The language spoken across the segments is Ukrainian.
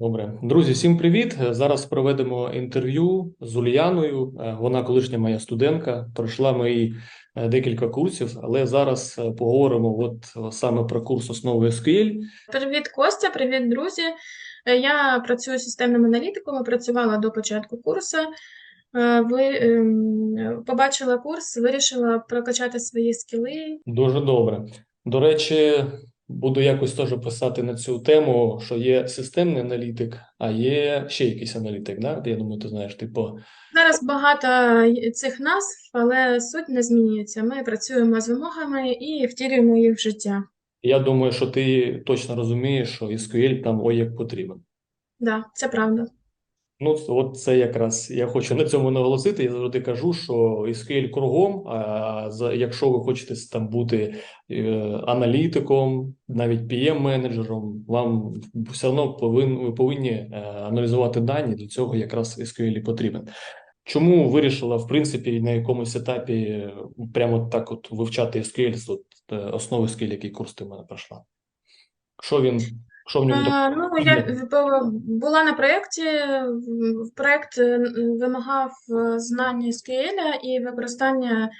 Добре, друзі, всім привіт. Зараз проведемо інтерв'ю з Ульяною. Е, Вона колишня моя студентка, пройшла мої е, декілька курсів, але зараз е, поговоримо от саме про курс основи SQL. Привіт, Костя, привіт, друзі. Я працюю системним аналітиком, працювала до початку курсу. Ви ем, побачила курс, вирішила прокачати свої скіли. Дуже добре. До речі, буду якось теж писати на цю тему, що є системний аналітик, а є ще якийсь аналітик. Да? Я думаю, ти знаєш, типу, Зараз багато цих назв, але суть не змінюється. Ми працюємо з вимогами і втілюємо їх в життя. я думаю, що ти точно розумієш, що SQL там ой як потрібен. Да, це правда. Ну, от це якраз я хочу на цьому наголосити. Я завжди кажу, що SQL кругом, а за, якщо ви хочете там бути е, аналітиком, навіть PM-менеджером, вам все одно повин, ви повинні е, аналізувати дані. Для цього якраз SQL потрібен. Чому вирішила, в принципі, на якомусь етапі е, прямо так от вивчати SQL, от, основи SQL, який курс ти в мене пройшла? Що він, що в ньому А, Ну, я була на проєкті, проєкт е, вимагав е, знання SQL і використання,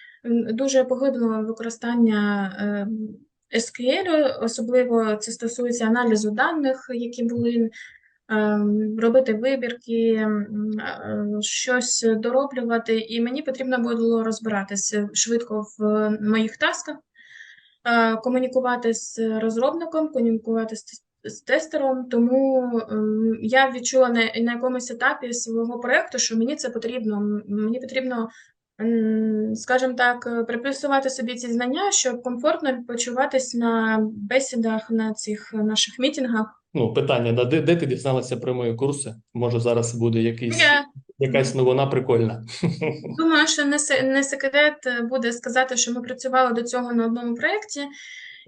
дуже поглибленого використання е, SQL, особливо це стосується аналізу даних, які були, робити вибірки, е, щось дороблювати, і мені потрібно було розбиратися швидко в моїх тасках е, комунікувати з розробником, комунікувати з, з тестером. Тому ем, я відчула на, на якомусь етапі свого проєкту, що мені це потрібно. Мені потрібно, скажімо так, е, приплюсувати собі ці знання, щоб комфортно почуватись на бесідах, на цих наших мітингах. Ну, питання, да, де, де ти дізналася про мої курси? Може, зараз буде якийсь, Я якась новина прикольна. думаю, що не секрет е, буде сказати, що ми працювали до цього на одному проєкті.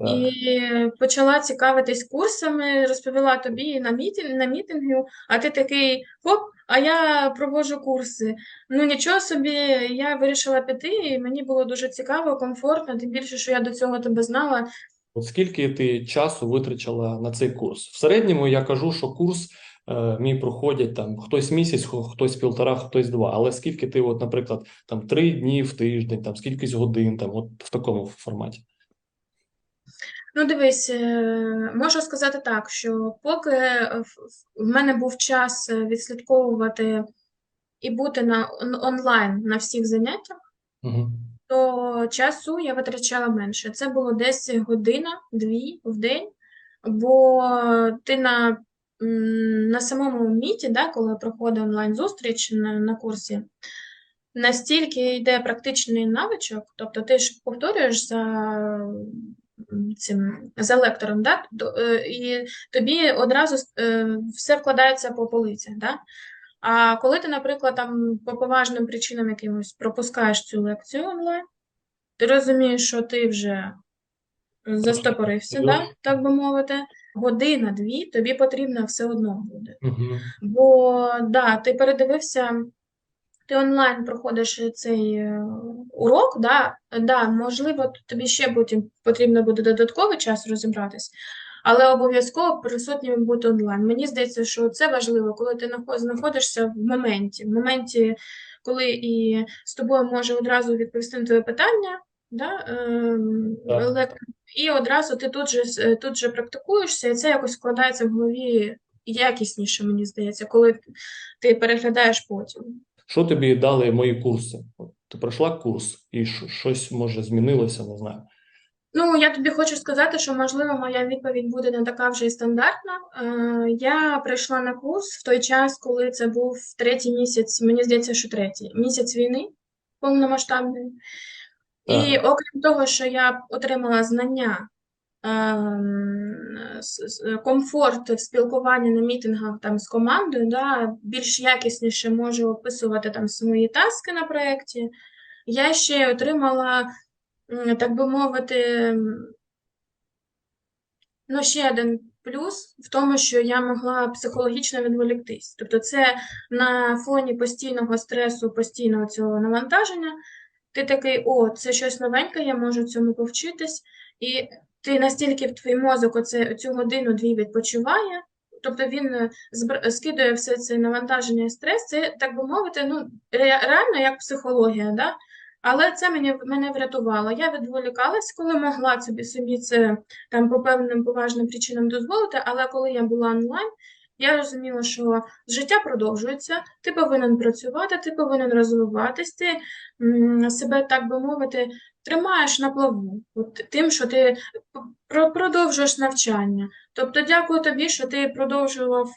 І почала цікавитись курсами, розповіла тобі на мітинг, на мітингу, а ти такий хоп, а я проводжу курси. Ну нічого собі, я вирішила піти, і мені було дуже цікаво, комфортно, тим більше, що я до цього тебе знала. От скільки ти часу витрачала на цей курс? В середньому я кажу, що курс е, мій проходять там хтось місяць, хтось півтора, хтось два. Але скільки ти, от, наприклад, там три дні в тиждень, там скількись годин, там от в такому форматі. Ну, дивись, е, можу сказати так, що поки е, в мене був час е, відслідковувати і бути на онлайн на всіх заняттях. Угу. то часу я витрачала менше. Це було десь година-дві в день, бо ти на, на самому міті, да, коли проходить онлайн-зустріч на, на курсі, настільки йде практичний навичок, тобто ти ж повторюєш за цим за лектором, да, е, і тобі одразу е, все вкладається по полицях. Да? А коли ти, наприклад, там по поважним причинам якимось пропускаєш цю лекцію онлайн, ти розумієш, що ти вже застопорився, да, так би мовити, година-дві тобі потрібно все одно буде. Угу. Бо да, ти передивився, ти онлайн проходиш цей е, урок, да, да, можливо, тобі ще потім потрібно буде додатковий час розібратись, але обов'язково присутнім бути онлайн. Мені здається, що це важливо, коли ти знаходишся в моменті, в моменті, коли і з тобою може одразу відповісти на твоє питання, да, ем, Так. і одразу ти тут же, тут же практикуєшся, і це якось складається в голові якісніше, мені здається, коли ти переглядаєш потім. Що тобі дали мої курси? От ти пройшла курс, і що- щось може змінилося, не знаю. Ну, я тобі хочу сказати, що, можливо, моя відповідь буде не така вже й стандартна. Е, Я прийшла на курс в той час, коли це був третій місяць, мені здається, що третій місяць війни повномасштабної. І окрім того, що я отримала знання, комфорт в спілкуванні на мітингах там з командою, да, більш якісніше можу описувати там свої таски на проєкті, я ще отримала, так би мовити, ну, ще один плюс в тому, що я могла психологічно відволіктись. Тобто це на фоні постійного стресу, постійного цього навантаження, ти такий, о, це щось новеньке, я можу цьому повчитись, і ти настільки в твій мозок оце, цю годину-дві відпочиває, тобто він е, збр- скидує все це навантаження і стрес, це, так би мовити, ну, ре- реально як психологія, да? Але це мені, мене врятувало. Я відволікалась, коли могла собі, собі це там по певним поважним причинам дозволити, але коли я була онлайн, я розуміла, що життя продовжується, ти повинен працювати, ти повинен розвиватись, ти себе, так би мовити, тримаєш на плаву, от тим, що ти продовжуєш навчання. Тобто, дякую тобі, що ти продовжував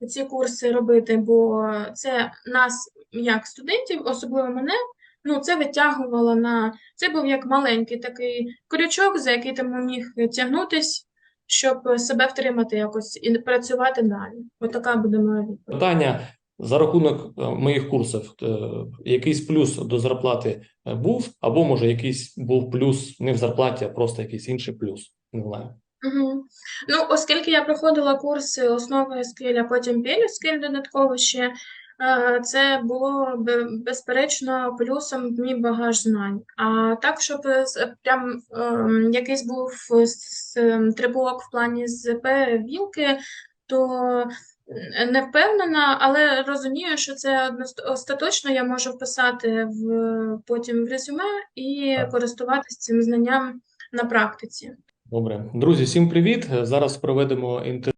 е, ці курси робити, бо це нас, як студентів, особливо мене, ну, це витягувало на. Це був як маленький такий крючок, за який ти міг тягнутись, щоб себе втримати якось і працювати далі. Отака буде моя відповідь. Питання за рахунок е, моїх курсів, е, якийсь плюс до зарплати е, був, або може якийсь був плюс не в зарплаті, а просто якийсь інший плюс. Не знаю. Угу. Ну, оскільки я проходила курси основи а потім PLSQL додатково ще, це було бе- безперечно плюсом мій багаж знань. А так, щоб прям ем, якийсь був с- ем, в плані ЗП вілки, то не впевнена, але розумію, що це остаточно я можу вписати в потім в резюме і Так. користуватися цим знанням на практиці. Добре, друзі, всім привіт. Зараз проведемо інтерв'ю.